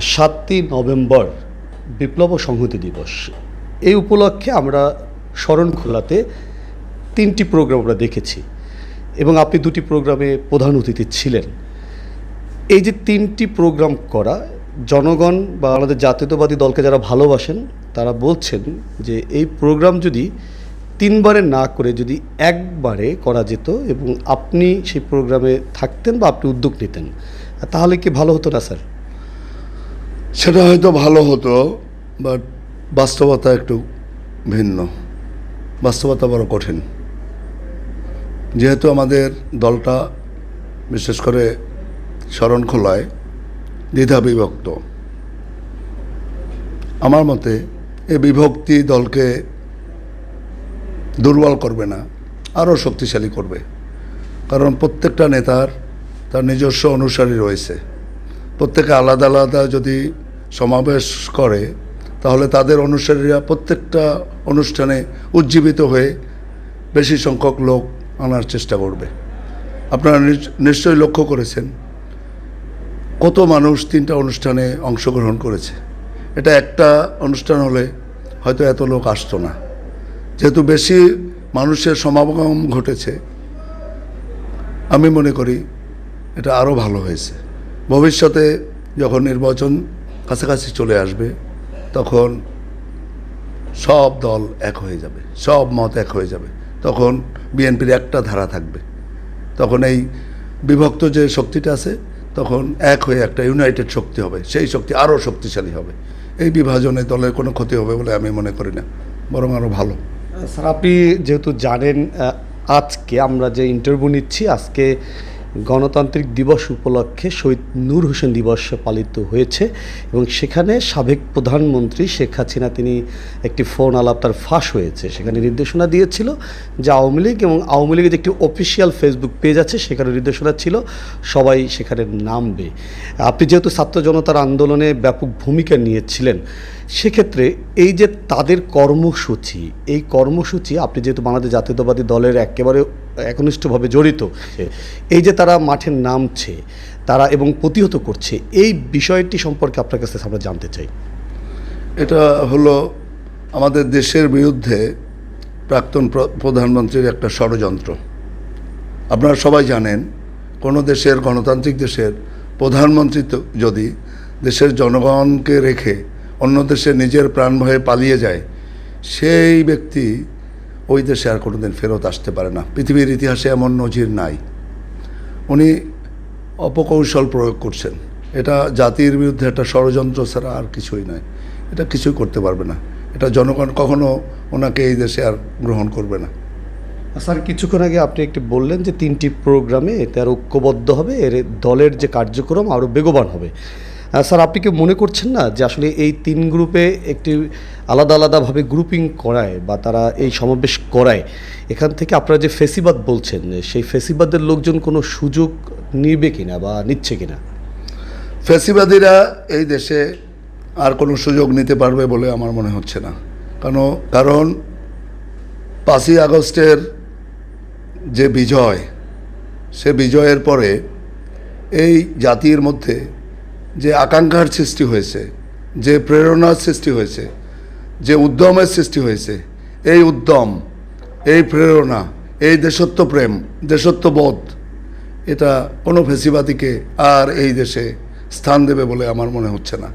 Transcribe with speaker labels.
Speaker 1: সাতই নভেম্বর বিপ্লব ও সংহতি দিবস। এই উপলক্ষে আমরা শরণখোলাতে তিনটি প্রোগ্রাম আমরা দেখেছি এবং আপনি দুটি প্রোগ্রামে প্রধান অতিথি ছিলেন। এই যে তিনটি প্রোগ্রাম করা, জনগণ বা আমাদের জাতীয়তাবাদী দলকে যারা ভালোবাসেন, তারা বলছেন যে এই প্রোগ্রাম যদি তিনবারে না করে যদি একবারে করা যেত এবং আপনি সেই প্রোগ্রামে থাকতেন বা আপনি উদ্যোগ নিতেন, তাহলে কি ভালো হতো না, স্যার?
Speaker 2: সেটা হয়তো ভালো হতো বাট বাস্তবতা একটু ভিন্ন। বাস্তবতা বড় কঠিন। যেহেতু আমাদের দলটা বিশেষ করে শরণখোলায় দ্বিধা বিভক্ত। আমার মতে এই বিভক্তি দলকে দুর্বল করবে না, আরও শক্তিশালী করবে। কারণ প্রত্যেকটা নেতার তার নিজস্ব অনুসারী রয়েছে। প্রত্যেকে আলাদা আলাদা যদি সমাবেশ করে, তাহলে তাদের অনুসারীরা প্রত্যেকটা অনুষ্ঠানে উজ্জীবিত হয়ে বেশি সংখ্যক লোক আনার চেষ্টা করবে। আপনারা নিশ- নিশ্চয়ই লক্ষ্য করেছেন কত মানুষ তিনটা অনুষ্ঠানে অংশগ্রহণ করেছে। এটা একটা অনুষ্ঠান হলে হয়তো এত লোক আসতো না। যেহেতু বেশি মানুষের সমাগম ঘটেছে, আমি মনে করি এটা আরও ভালো হয়েছে। ভবিষ্যতে যখন নির্বাচন কাছাকাছি চলে আসবে, তখন সব দল এক হয়ে যাবে, সব মত এক হয়ে যাবে। তখন বিএনপির একটা ধারা থাকবে। তখন এই বিভক্ত যে শক্তিটা আছে, তখন এক হয়ে একটা ইউনাইটেড শক্তি হবে, সেই শক্তি আরও শক্তিশালী হবে। এই বিভাজনে দলের কোনো ক্ষতি হবে বলে আমি মনে করি না, বরং আরও ভালো।
Speaker 1: স্যার, আপনি যেহেতু জানেন আজকে আমরা যে ইন্টারভিউ নিচ্ছি, আজকে গণতান্ত্রিক দিবস উপলক্ষে শহীদ নূর হোসেন দিবস পালিত হয়েছে এবং সেখানে সাবেক প্রধানমন্ত্রী শেখ হাসিনা, তিনি একটি ফোন আলাপ তার ফাঁস হয়েছে। সেখানে নির্দেশনা দিয়েছিল যে আওয়ামী লীগ এবং আওয়ামী লীগের যে একটি অফিসিয়াল ফেসবুক পেজ আছে, সেখানে নির্দেশনা ছিল সবাই সেখানে নামবে। আপনি যেহেতু ছাত্র জনতার আন্দোলনে ব্যাপক ভূমিকা নিয়েছিলেন সেক্ষেত্রে এই যে তাদের কর্মসূচি, এই কর্মসূচি, আপনি যেহেতু বাংলাদেশ জাতীয়তাবাদী দলের একেবারে একনিষ্ঠভাবে জড়িত, এই যে তারা মাঠে নামছে, তারা এবং প্রতিহত করছে, এই বিষয়টি সম্পর্কে আপনার কাছে আমরা জানতে চাই।
Speaker 2: এটা হলো আমাদের দেশের বিরুদ্ধে প্রাক্তন প্র- প্রধানমন্ত্রীর একটা ষড়যন্ত্র। আপনারা সবাই জানেন, কোনো দেশের গণতান্ত্রিক দেশের প্রধানমন্ত্রী যদি দেশের জনগণকে রেখে অন্য দেশে নিজের প্রাণ ভয়ে পালিয়ে যায়, সেই ব্যক্তি ওই দেশে আর কোনোদিন ফেরত আসতে পারে না। পৃথিবীর ইতিহাসে এমন নজির নাই। উনি অপকৌশল প্রয়োগ করছেন। এটা জাতির বিরুদ্ধে একটা ষড়যন্ত্র ছাড়া আর কিছুই নয় এটা কিছুই করতে পারবে না। এটা জনগণ কখনো ওনাকে এই দেশে আর গ্রহণ করবে না।
Speaker 1: স্যার, কিছুক্ষণ আগে আপনি একটি বললেন যে তিনটি প্রোগ্রামে এতে আর ঐক্যবদ্ধ হবে, এর দলের যে কার্যক্রম আরও বেগবান হবে। স্যার, আপনি কি মনে করছেন না যে আসলে এই তিন গ্রুপে একটি আলাদা আলাদাভাবে গ্রুপিং করায় বা তারা এই সমাবেশ করায়? এখান থেকে আপনারা যে ফেসিবাদ বলছেন, সেই ফেসিবাদের লোকজন কোনো সুযোগ নিবে কিনা বা নিচ্ছে কিনা?
Speaker 2: ফেসিবাদীরা এই দেশে আর কোনো সুযোগ নিতে পারবে বলে আমার মনে হচ্ছে না। কারণ কারণ পাঁচই আগস্টের যে বিজয়, সে বিজয়ের পরে এই জাতির মধ্যে যে আকাঙ্ক্ষার সৃষ্টি হয়েছে, যে প্রেরণার সৃষ্টি হয়েছে, যে উদ্যমের সৃষ্টি হয়েছে, এই উদ্যম, এই প্রেরণা, এই দেশত্ব প্রেম দেশত্ববোধ এটা কোনো ফেসিবাদীকে আর এই দেশে স্থান দেবে বলে আমার মনে হচ্ছে না।